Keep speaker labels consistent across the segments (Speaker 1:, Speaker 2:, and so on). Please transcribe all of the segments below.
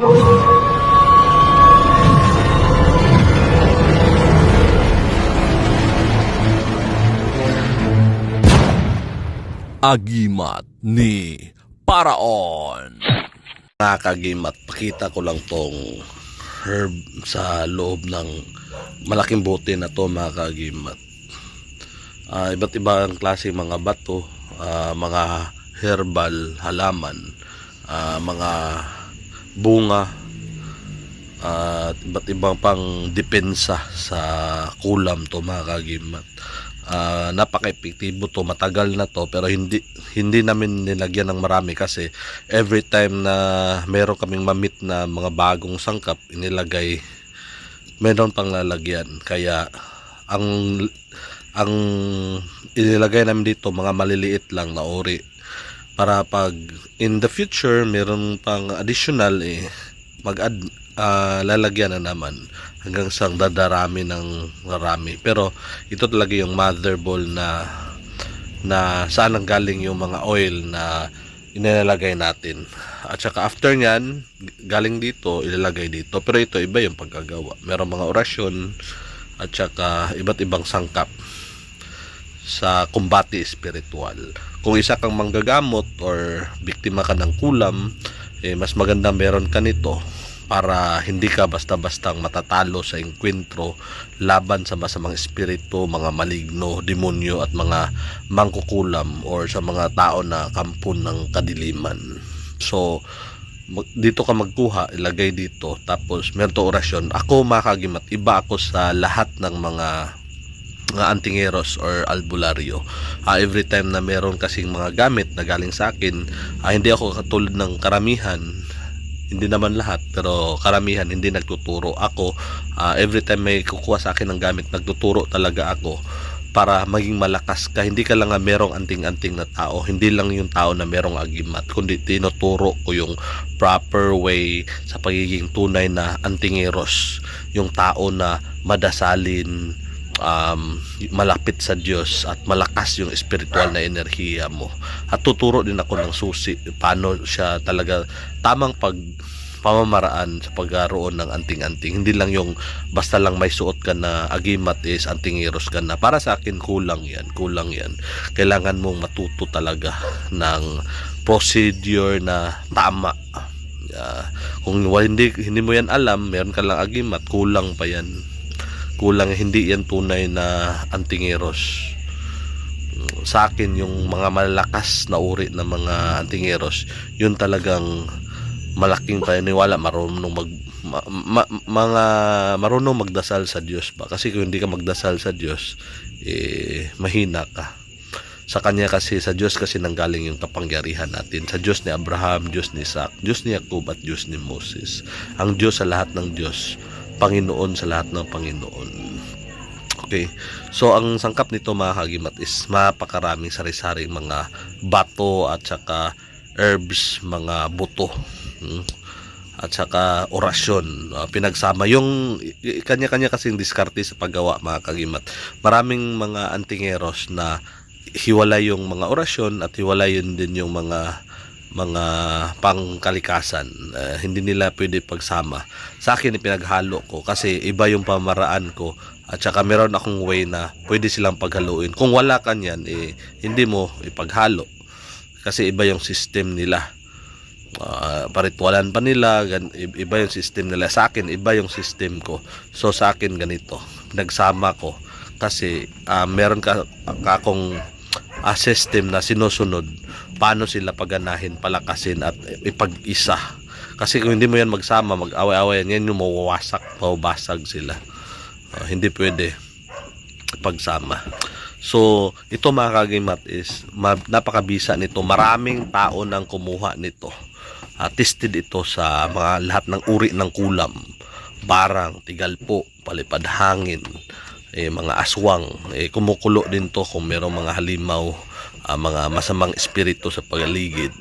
Speaker 1: Agimat ni Paraon.
Speaker 2: Nakakagimat, pakita ko lang tong herb sa loob ng malaking bote na to mga kagimat. Ah, iba't ibang klase mga bato, ah, mga herbal halaman, ah, mga bunga, at iba't ibang pang depensa sa kulam to mga kagimat. Ah, napaka-epektibo to, matagal na to pero hindi hindi namin nilagyan ng marami kasi every time na meron kaming mamit na mga bagong sangkap inilagay meron pang lalagyan kaya ang ang inilagay namin dito mga maliliit lang na uri para pag in the future meron pang additional eh mag add ah, lalagyan na naman hanggang sa dadarami ng marami pero ito talaga yung mother ball na na saan ang galing yung mga oil na inilalagay natin. At saka after nyan, galing dito, ilalagay dito. Pero ito, iba yung pagkagawa. Meron mga orasyon at saka iba't ibang sangkap sa kumbati espiritual. Kung isa kang manggagamot or biktima ka ng kulam, eh, mas maganda meron ka nito para hindi ka basta-bastang matatalo sa enkwentro laban sa masamang espiritu, mga maligno, demonyo at mga mangkukulam or sa mga tao na kampon ng kadiliman. So, dito ka magkuha, ilagay dito, tapos meron to orasyon. Ako makagimat, iba ako sa lahat ng mga mga antingeros or albularyo. Ah, every time na meron kasing mga gamit na galing sa akin, ah, hindi ako katulad ng karamihan hindi naman lahat pero karamihan hindi nagtuturo ako ah, every time may kukuha sa akin ng gamit nagtuturo talaga ako para maging malakas ka hindi ka lang merong anting-anting na tao hindi lang yung tao na merong agimat kundi tinuturo ko yung proper way sa pagiging tunay na antingeros yung tao na madasalin um, malapit sa Diyos at malakas yung spiritual na enerhiya mo. At tuturo din ako ng susi paano siya talaga tamang pag pamamaraan sa pagkaroon ng anting-anting. Hindi lang yung basta lang may suot ka na agimat is antingeros ka na. Para sa akin kulang yan, kulang yan. Kailangan mong matuto talaga ng procedure na tama. Ah, kung hindi hindi mo yan alam, meron ka lang agimat, kulang pa yan kulang hindi yan tunay na antingeros sa akin yung mga malalakas na uri ng mga antingeros yun talagang malaking paniniwala marunong mag ma- ma- mga marunong magdasal sa Diyos ba? Kasi kung hindi ka magdasal sa Diyos eh mahina ka. Sa kanya kasi sa Diyos kasi nanggaling yung kapangyarihan natin. Sa Diyos ni Abraham, Diyos ni Isaac, Diyos ni Jacob at Diyos ni Moses. Ang Diyos sa lahat ng Diyos Panginoon sa lahat ng Panginoon. Okay. So ang sangkap nito mga kagimat is mapakaraming sari-saring mga bato at saka herbs, mga buto. Hmm? At saka orasyon. Ah, pinagsama yung kanya-kanya kasing diskarte sa paggawa mga kagimat. Maraming mga antingeros na hiwalay yung mga orasyon at hiwalay yun din yung mga mga pangkalikasan Eh, hindi nila pwede pagsama. Sa akin ipinaghalo ko kasi iba yung pamaraan ko. At saka meron akong way na pwede silang paghaluin. Kung wala ka niyan eh, hindi mo ipaghalo. Kasi iba yung system nila. Ah, paritwalan pa nila gan, iba yung system nila. Sa akin iba yung system ko. So sa akin ganito. Nagsama ko kasi ah, meron ka, ka akong ah, system na sinusunod paano sila paganahin, palakasin at ipag-isa. Kasi kung hindi mo yan magsama, mag-away-away yan, yan yung mawawasak, mawabasag sila. Ah, hindi pwede pagsama. So, ito mga kagimat is ma- napakabisa nito. Maraming tao nang kumuha nito. Ah, tested ito sa mga lahat ng uri ng kulam. Barang, tigalpo, palipad hangin, eh, mga aswang. Eh, kumukulo din to kung merong mga halimaw, ah, mga masamang espiritu sa pagaligid.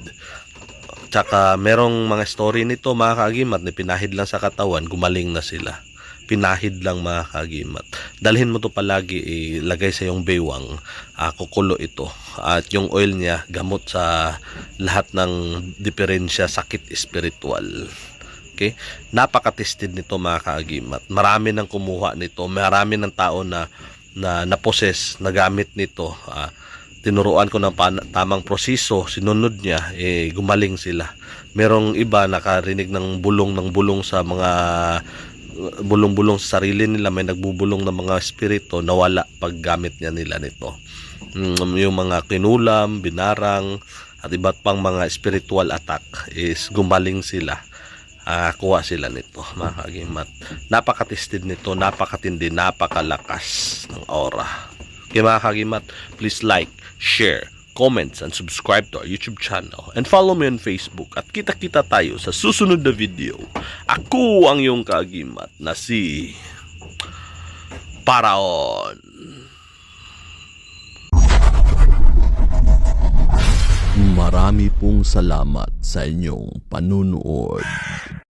Speaker 2: Tsaka merong mga story nito mga kagimat na pinahid lang sa katawan, gumaling na sila. Pinahid lang mga kagimat. Dalhin mo to palagi, ilagay sa yung baywang, ah, kukulo ito. At yung oil niya, gamot sa lahat ng diferensya sakit espiritual. Okay? Napaka-tested nito mga kaagimat. Marami nang kumuha nito. Marami ng tao na na na-possess, nagamit nito. Ah, tinuruan ko ng tamang proseso, sinunod niya, eh, gumaling sila. Merong iba nakarinig ng bulong ng bulong sa mga bulong-bulong sa sarili nila, may nagbubulong ng mga espiritu, nawala paggamit niya nila nito. Mm, yung mga kinulam, binarang, at iba't pang mga spiritual attack is gumaling sila. Ah, kuha sila nito, mga kagimat. Napaka-tested nito, napakatindi, napakalakas ng aura. Kaya mga kagimat, please like, share, comments, and subscribe to our YouTube channel. And follow me on Facebook. At kita-kita tayo sa susunod na video. Ako ang iyong kagimat na si Paraon.
Speaker 1: Marami pong salamat sa inyong panunood.